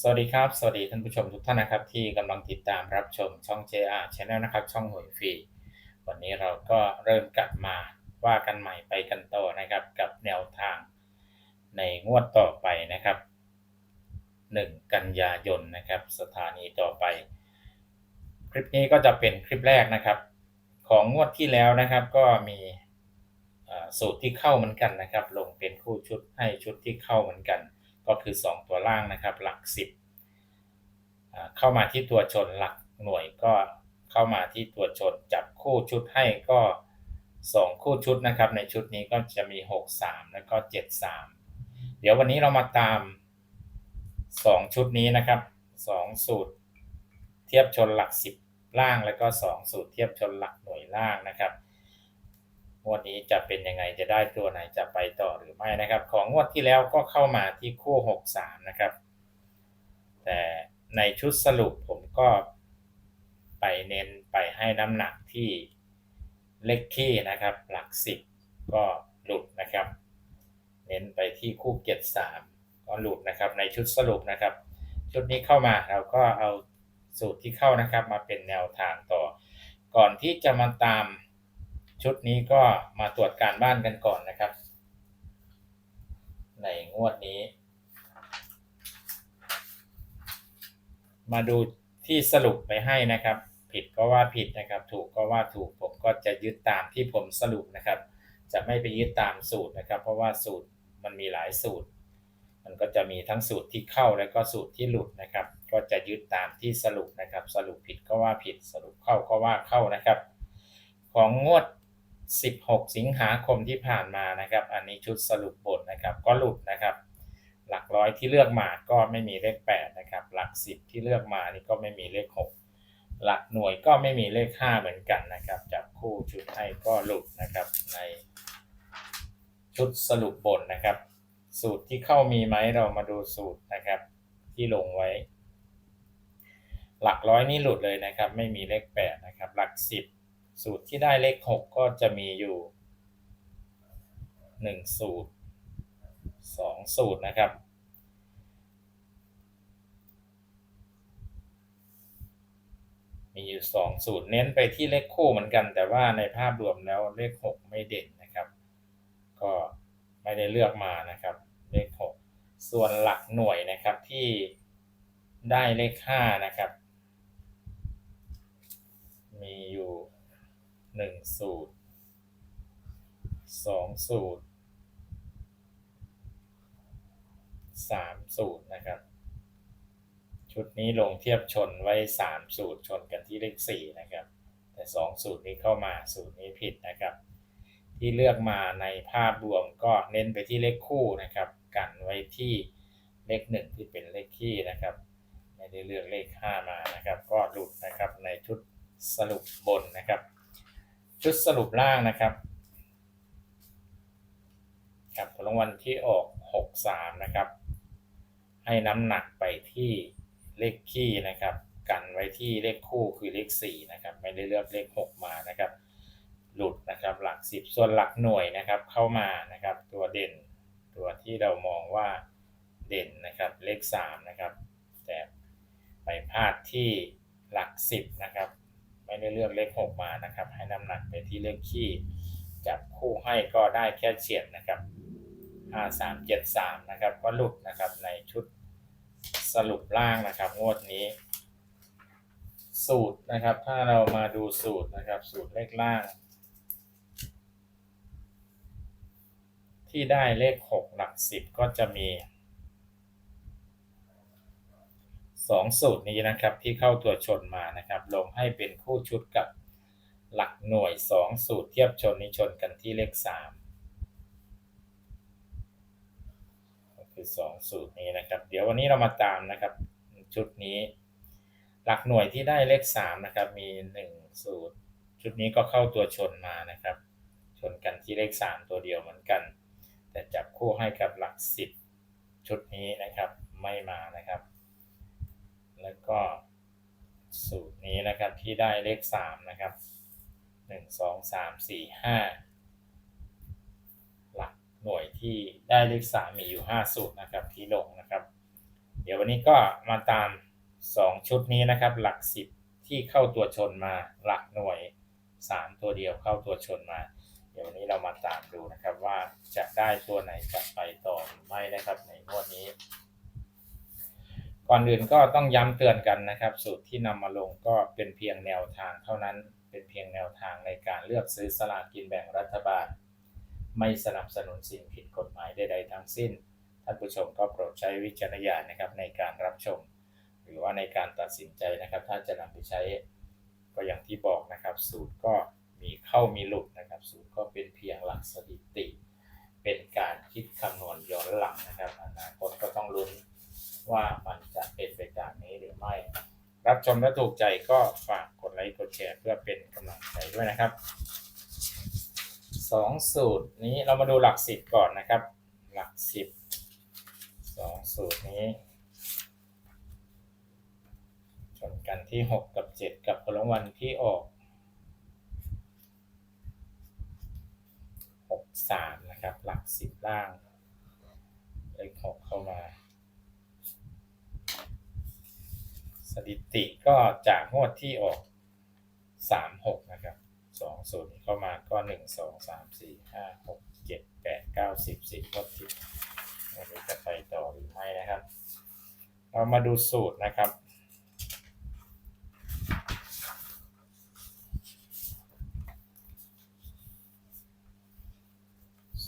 สวัสดีครับ สวัสดีท่านผู้ชมทุกท่านนะครับ ที่กำลังติดตามรับชมช่อง JR Channel นะครับ ช่องหวยฟรีวันนี้เราก็เริ่มกลับมาว่ากันใหม่ไปกันต่อนะครับ กับแนวทางในงวดต่อไปนะครับ 1 กันยายนนะครับ สถานีต่อไป คลิปนี้ก็จะเป็นคลิปแรกนะครับ ของงวดที่แล้วนะครับก็มีสูตรที่เข้าเหมือนกันนะครับ ลงเป็นคู่ชุดให้ชุดที่เข้าเหมือนกัน ก็คือ 2 ตัวล่างนะครับหลัก 10 เข้ามาที่ตัวชนหลักหน่วยก็เข้ามาที่ตัวชนจับคู่ชุดให้ก็ 2 คู่ชุดนะครับ ในชุดนี้ก็จะมี 6 3 แล้วก็ 7 3 เดี๋ยววันนี้เรามาตาม 2 ชุดนี้นะครับ 2 สูตร เทียบชนหลัก 10 ล่างแล้วก็ 2 สูตรเทียบชนหลักหน่วยล่างนะครับ งวดนี้จะเป็นยังไงจะได้ตัวไหนจะไปต่อหรือไม่นะครับ ของงวดที่แล้วก็เข้ามาที่คู่63นะครับ แต่ในชุดสรุปผมก็ไปเน้นไปให้น้ำหนักที่เลขคี่นะครับ หลัก10ก็หลุดนะครับ เน้นไปที่คู่เกียรติ3ก็หลุดนะครับ ในชุดสรุปนะครับ ชุดนี้เข้ามาเราก็เอาสูตรที่เข้านะครับ มาเป็นแนวทางต่อ ก่อนที่จะมาตาม ชุดนี้ก็มาตรวจการบ้านกันก่อนนะครับ ในงวดนี้ มาดูที่สรุปไปให้นะครับ ผิดก็ว่าผิดนะครับ ถูกก็ว่าถูกผมก็จะยึดตามที่ผมสรุปนะครับ จะไม่ไปยึดตามสูตรนะครับ เพราะว่าสูตรมันมีหลายสูตร มันก็จะมีทั้งสูตรที่เข้าและก็สูตรที่หลุดนะครับ ก็จะยึดตามที่สรุปนะครับ สรุปผิดก็ว่าผิดสรุปเข้าก็ว่าเข้านะครับ ของงวด 16 สิงหาคมที่ผ่านมานะครับ อันนี้ชุดสรุปบทนะครับก็หลุดนะครับ หลักร้อยที่เลือกมาก็ไม่มีเลข8นะครับ หลัก 10 ที่เลือกมานี่ก็ไม่มีเลข 6 หลักหน่วยก็ไม่มีเลข 5 เหมือนกันนะครับจับคู่ชุดให้ก็หลุดนะครับในชุดสรุปบทนะครับ สูตรที่เข้ามีไหมเรามาดูสูตรนะครับ ที่ลงไว้ หลักร้อยนี่หลุดเลยนะครับ ไม่มีเลข8นะครับ หลัก 10 สูตรที่ได้เลข 6 ก็จะมีอยู่ 1 สูตร 2 สูตรนะครับ มีอยู่ 2 สูตรเน้นไปที่เลขคู่เหมือนกัน แต่ว่าในภาพรวมแล้วเลข 6 ไม่เด่นนะครับ ก็ไม่ได้เลือกมานะครับเลข 6 ส่วนหลักหน่วยนะครับที่ได้เลข 5 นะครับ มีอยู่ 1สูตร2สูตร3สูตรนะครับ ชุดนี้ลงเทียบชนไว้3สูตรชนกันที่เลข4นะครับ แต่2สูตรนี้เข้ามาสูตรนี้ผิดนะครับ ที่เลือกมาในภาพรวมก็เน้นไปที่เลขคู่นะครับ กันไว้ที่เลข1ที่เป็นเลขคี่นะครับไม่ได้เลือกเลข5มานะครับ ก็หลุดนะครับในชุดสรุปบนนะครับ ชุดสรุปล่างนะครับครับผลรางวัลที่ออก 63 นะครับ ให้น้ำหนักไปที่เลขคี่นะครับ กันไว้ที่เลขคู่คือเลข 4 นะครับ ไม่ได้เลือกเลข 6 มานะครับ หลุดนะครับหลัก 10 ส่วนหลักหน่วยนะครับเข้ามานะครับ ตัวเด่นตัวที่เรามองว่าเด่นนะครับเลข 3 นะครับ แต่ไปพลาดที่หลัก 10 นะครับ ไม่ได้เลือกเลข6มานะครับ ให้น้ำหนักไปที่เลขคี่จับคู่ให้ก็ได้แค่เฉียดนะครับ5 3 7 3นะครับ ก็หลุดนะครับในชุดสรุปล่างนะครับ งวดนี้ สูตรนะครับ ถ้าเรามาดูสูตรนะครับ สูตรเลขล่าง ที่ได้เลข 6 หลัก 10 ก็จะมี 2 สูตรนี้นะครับที่เข้าตัวชนมานะครับ ลงให้เป็นคู่ชุดกับหลักหน่วย 2 สูตรเทียบชนนี้ชนกันที่เลข3ก็คือ 2 สูตรนี้นะครับ เดี๋ยววันนี้เรามาตามนะครับชุดนี้ หลักหน่วยที่ได้เลข3นะครับมี 1 สูตร ชุดนี้ก็เข้าตัวชนมานะครับ ชนกันที่เลข 3 ตัวเดียวเหมือนกัน แต่จับคู่ให้กับหลัก 10 ชุดนี้นะครับไม่มานะครับ ก็สูตรนี้นะครับที่ได้เลข 3 นะครับ 1 2 3 4 5 หลักหน่วยที่ได้เลข 3 มีอยู่ 5 สูตรนะครับที่ลงนะครับ เดี๋ยววันนี้ก็มาตาม 2 ชุดนี้นะครับ หลัก 10 ที่เข้าตัวชนมาหลักหน่วย 3 ตัวเดียวเข้าตัวชนมา เดี๋ยววันนี้เรามาตามดูนะครับว่าจะได้ตัวไหนจะไปต่อหรือไม่นะครับในงวดนี้ ก่อนอื่นก็ต้องย้ำเตือนกันนะครับ สูตรที่นำมาลงก็เป็นเพียงแนวทางเท่านั้น เป็นเพียงแนวทางในการเลือกซื้อสลากกินแบ่งรัฐบาล ไม่สนับสนุนสิ่งผิดกฎหมายใดๆทั้งสิ้น ท่านผู้ชมก็โปรดใช้วิจารณญาณนะครับในการรับชม หรือว่าในการตัดสินใจนะครับ ถ้าจะนำไปใช้ก็อย่างที่บอกนะครับ สูตรก็มีเข้ามีหลุดนะครับ สูตรก็เป็นเพียงหลักสถิติ เป็นการคิดคำนวณย้อนหลังนะครับอนาคตก็ต้องลุ้น ว่ามันจะเป็นไปตามนี้หรือไม่ รับชมและถูกใจก็ฝากกดไลค์กดแชร์เพื่อเป็นกำลังใจด้วยนะครับสองสูตรนี้เรามาดูหลักสิบก่อนนะครับ หลักสิบสองสูตรนี้ชนกันที่หกกับเจ็ดกับผลรางวัลที่ออกหกสามนะครับ หลักสิบล่างเลขหกเข้ามา สถิติก็จากงวดที่ออกสามหกนะครับสองศูนย์เข้ามาก็หนึ่งสองสามสี่ห้าหกเจ็ดแปดเก้าสิบสิบงวดที่วันนี้จะไปต่อหรือไม่นะครับ เรามาดูสูตรนะครับ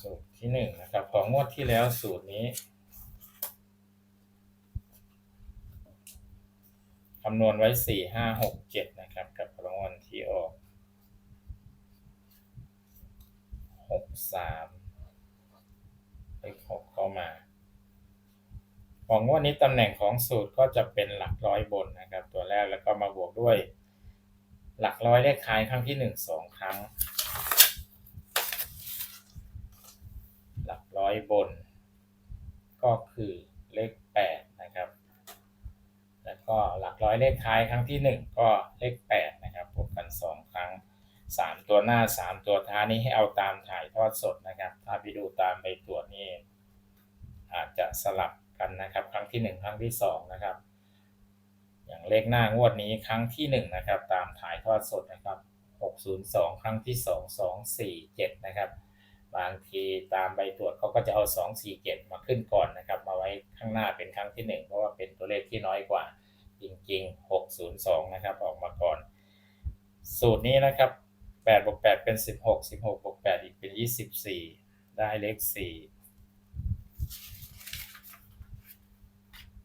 สูตรที่หนึ่งนะครับของงวดที่แล้วสูตรนี้ คำนวณไว้สี่ห้าหกเจ็ดนะครับ กับรางวัลที่ออกหกสามเลขหกเข้ามาของงวดนี้ตำแหน่งของสูตรก็จะเป็นหลักร้อยบนนะครับ ตัวแรกแล้วก็มาบวกด้วย หลักร้อยเลขท้ายครั้งที่หนึ่งสองครั้ง หลักร้อยบน ก็คือเลขแปดนะครับ แล้ว ก็หลักร้อยเลขท้ายครั้งที่หนึ่งก็เลขแปดนะครับบวกกันสองครั้งสามตัวหน้าสามตัวท้ายนี้ให้เอาตามถ่ายทอดสดนะครับ ถ้าไปดูตามใบตรวจนี่อาจจะสลับกันนะครับ ครั้งที่หนึ่งครั้งที่สองนะครับ อย่างเลขหน้างวดนี้ครั้งที่หนึ่งนะครับ ตามถ่ายทอดสดนะครับหกศูนย์สองครั้งที่สองสองสี่เจ็ดนะครับบางทีตามใบตรวจเขาก็จะเอา 2 4 7 มาขึ้นก่อนนะครับ มาไว้ข้างหน้าเป็นครั้งที่ 1 เพราะว่าเป็นตัวเลขที่น้อยกว่า จริงๆ 602 นะครับ ออกมาก่อน สูตรนี้นะครับ8บวก8เป็น 16 16บวก8อีกเป็น 24 ได้เลข 4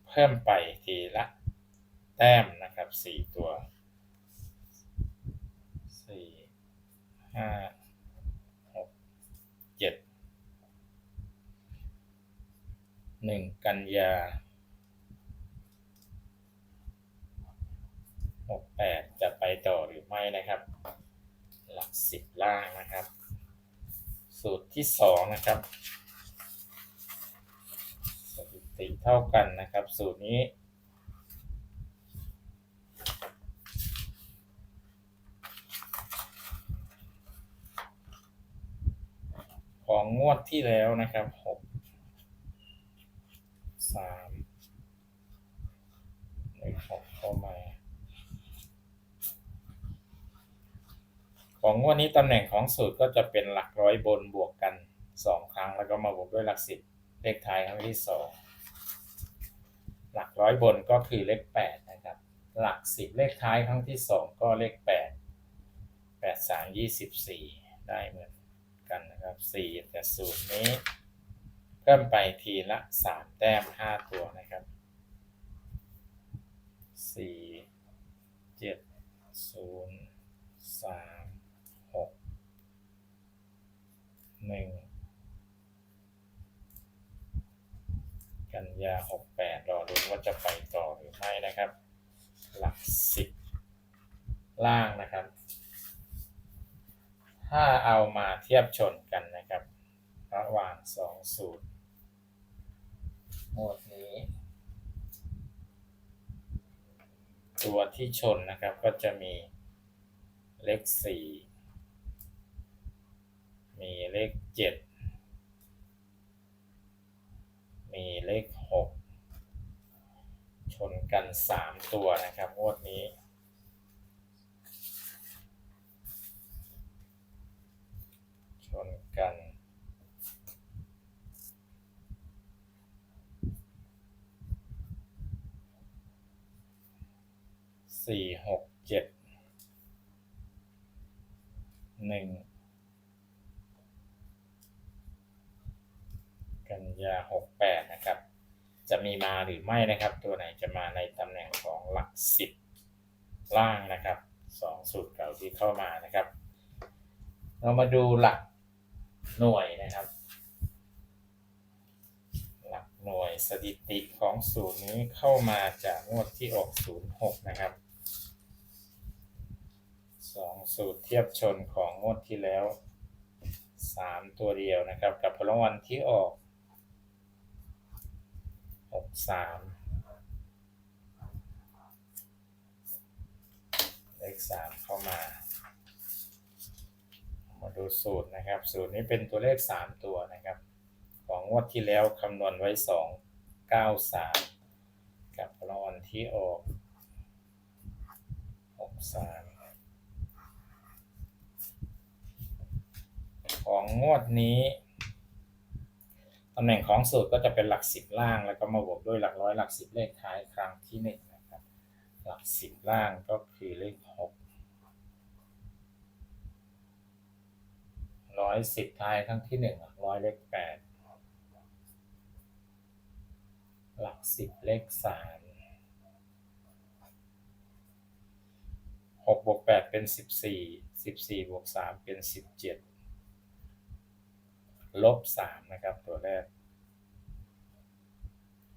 เพิ่มไปทีละแต้มนะครับ 4 ตัว 4 5เจ็ดหนึ่งกันยา หกแปดจะไปต่อหรือไม่นะครับ หลักสิบล่างนะครับ สูตรที่สองนะครับ สถิติเท่ากันนะครับ สูตรนี้ของงวดที่แล้วนะครับหกสามเลขหกเข้ามา ของวันนี้ตำแหน่งของสูตรก็จะเป็นหลักร้อยบนบวกกัน 2 ครั้งแล้วก็มาบวกด้วยหลักสิบเลขท้ายครั้งที่ 2 หลักร้อยบนก็คือเลข8นะครับหลักสิบเลขท้ายครั้งที่ 2 ก็เลข 8 8 3 24 ได้เหมือนกันนะครับ 4 แต่สูตรนี้เพิ่มไปทีละ 3 แต้ม 5 ตัวนะครับ 4 7 0 3 หนึ่งกันยาหกแปดรอดูว่าจะไปต่อหรือไม่นะครับ หลักสิบล่างนะครับ ถ้าเอามาเทียบชนกันนะครับ ระหว่างสองสูตรหมวดนี้ ตัวที่ชนนะครับก็จะมีเลขสี่ มีเลขเจ็ดมีเลขหกชนกันสามตัวนะครับงวดนี้ ชนกันสี่หกเจ็ดหนึ่งกันยาหกแปดนะครับ จะมีมาหรือไม่นะครับ ตัวไหนจะมาในตำแหน่งของหลักสิบล่างนะครับสองสูตรเก่าที่เข้ามานะครับ เรามาดูหลักหน่วยนะครับ หลักหน่วยสถิติของสูตรนี้เข้ามาจากงวดที่ออก06นย์หนะครับสองสูตรเทียบชนของงวดที่แล้ว3ตัวเดียวนะครับ กับพลวันที่ออก 63เลข3เข้ามา มาดูสูตรนะครับ สูตรนี้เป็นตัวเลข3ตัวนะครับ ของงวดที่แล้วคำนวณไว้2 9 3กับรางวัลที่ออก6 3ของงวดนี้ ตำแหน่งของสูตรก็จะเป็นหลักสิบล่าง แล้วก็มาบวกด้วยหลักร้อยหลักสิบเลขท้ายครั้งที่หนึ่งนะครับ หลักสิบล่างก็คือเลขหกร้อยสิบท้ายครั้งที่หนึ่งหลักร้อยเลขแปดหลักสิบเลขสามหกบวกแปดเป็นสิบสี่สิบสี่บวกสามเป็นสิบเจ็ด ลบสามนะครับ ตัวแรก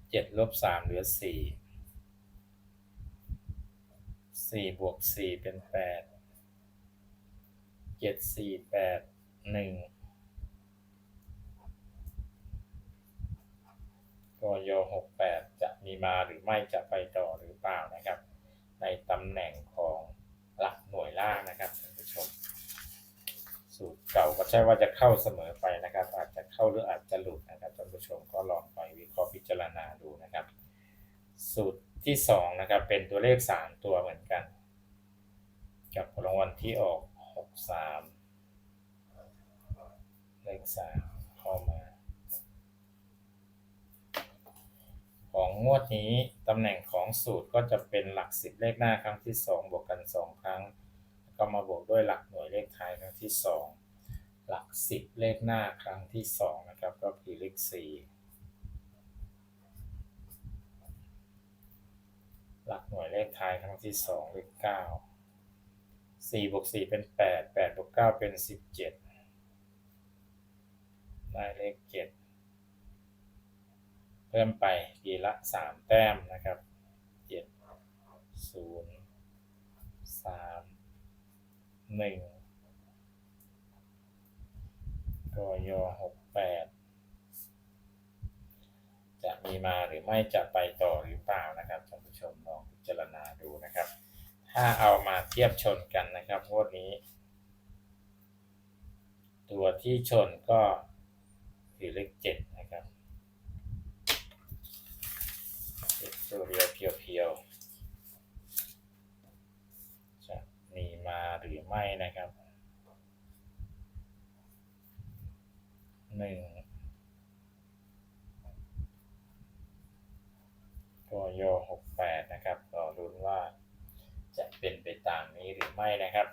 เจ็ดลบสามเหลือสี่สี่บวกสี่เป็นแปดเจ็ดสี่แปดหนึ่งกยหกแปดจะมีมาหรือไม่จะไปต่อหรือเปล่านะครับ ในตำแหน่งของหลักหน่วยล่างนะครับท่านผู้ชม สูตร เก่าก็ใช่ว่าจะเข้าเสมอไปนะครับ อาจจะเข้าหรืออาจจะหลุดนะครับท่านผู้ชมก็ลองไปวิเคราะห์พิจารณาดูนะครับ สูตรที่สองนะครับเป็นตัวเลขสามตัวเหมือนกัน กับรางวัลที่ออกหกสามเลขสามเข้ามา ของงวดนี้ตำแหน่งของสูตรก็จะเป็นหลักสิบเลขหน้าครั้งที่สองบวกกันสองครั้ง ก็มาบวกด้วยหลักหน่วยเลขท้ายครั้งที่สอง หลัก 10 เลขหน้าครั้งที่ 2 นะครับ ก็คือเลข 4 หลักหน่วยเลขท้ายครั้งที่ 2 เลข 9 4บวก4เป็น 8 8บวก9เป็น 17 ได้เลข 7 เพิ่มไปทีละ 3 แต้มนะครับ 7 0 3 1 รยหกแปดจะมีมาหรือไม่จะไปต่อหรือเปล่านะครับท่านผู้ชมลองพิจารณาดูนะครับ ถ้าเอามาเทียบชนกันนะครับพวกนี้ ตัวที่ชนก็คือเลขเจ็ดนะครับเจ็ตัวเดียวเพียวๆจะมีมาหรือไม่นะครับ นึ่งกยหกแปดนะครับรอรุ้นว่าจะเป็นไปตามนี้หรือไม่นะครับ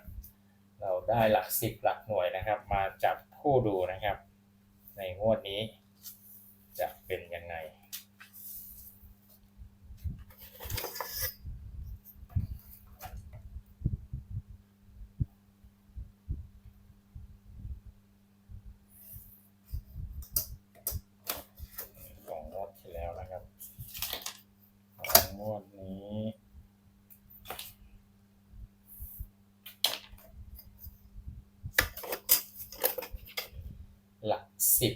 เราได้หลักสิบหลักหน่วยนะครับ มาจับคู่ดูนะครับ ในงวดนี้ สิบ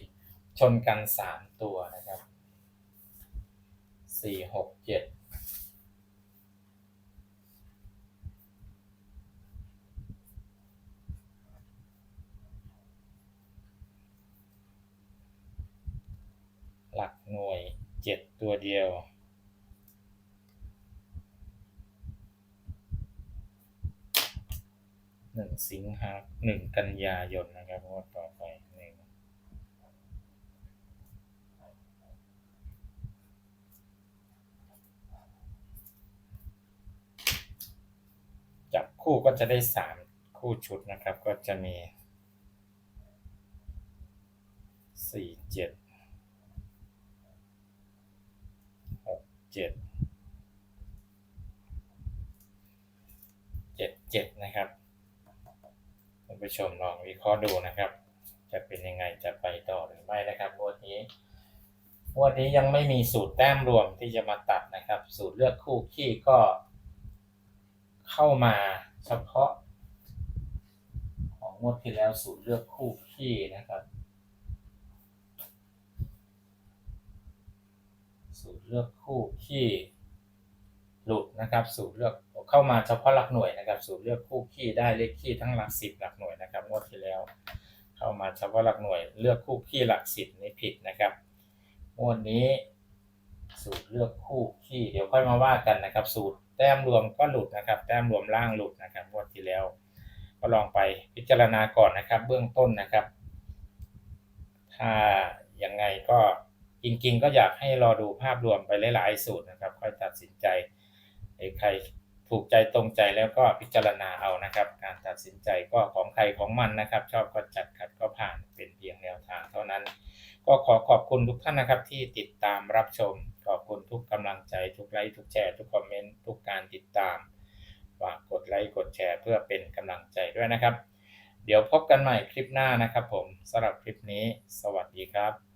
ชนกันสามตัวนะครับสี่หกเจ็ดหลักหน่วยเจ็ดตัวเดียว หนึ่งสิงหาหนึ่งกันยายนนะครับงวดต่อไป คู่ก็จะได้สามคู่ชุดนะครับ ก็จะมีสี่เจ็ดหกเจ็ดเจ็ดเจ็ดนะครับท่านผู้ชมลองวิเคราะห์ดูนะครับ จะเป็นยังไงจะไปต่อหรือไม่นะครับงวดนี้งวดนี้ยังไม่มีสูตรแต้มรวมที่จะมาตัดนะครับ สูตรเลือกคู่ขี้ก็เข้ามา เฉพาะ ของงวดที่แล้วสูตรเลือกคู่ขี้นะครับสูตรเลือกคู่ขี้หลุดนะครับสูตรเลือกเข้ามาเฉพาะหลักหน่วยนะครับสูตรเลือกคู่ขี้ได้เลขขี้ทั้งหลักสิบหลักหน่วยนะครับงวดที่แล้ว เข้ามาเฉพาะหลักหน่วย เลือกคู่ขี้หลักสิบนี่ผิดนะครับงวดนี้ สูตรเลือกคู่ขี้เดี๋ยวค่อยมาว่ากันนะครับ สูตร แต้มรวมก็หลุดนะครับ แต้มรวมล่างหลุดนะครับงวดที่แล้ว ก็ลองไปพิจารณาก่อนนะครับ เบื้องต้นนะครับ ถ้ายังไงก็จริงๆ ก็อยากให้รอดูภาพรวมไปหลายๆสูตรนะครับ ค่อยตัดสินใจใครถูกใจตรงใจแล้วก็พิจารณาเอานะครับ การตัดสินใจก็ของใครของมันนะครับ ชอบก็จัดขัดก็ผ่านเป็นเพียงแนวทางเท่านั้น ก็ขอขอบคุณทุกท่านนะครับที่ติดตามรับชม ขอบคุณทุกกำลังใจ ทุกไลค์ทุกแชร์ ทุกคอมเมนต์ ทุกการติดตามฝากกดไลค์กดแชร์เพื่อเป็นกำลังใจด้วยนะครับ เดี๋ยวพบกันใหม่คลิปหน้านะครับผมสำหรับคลิปนี้ สวัสดีครับ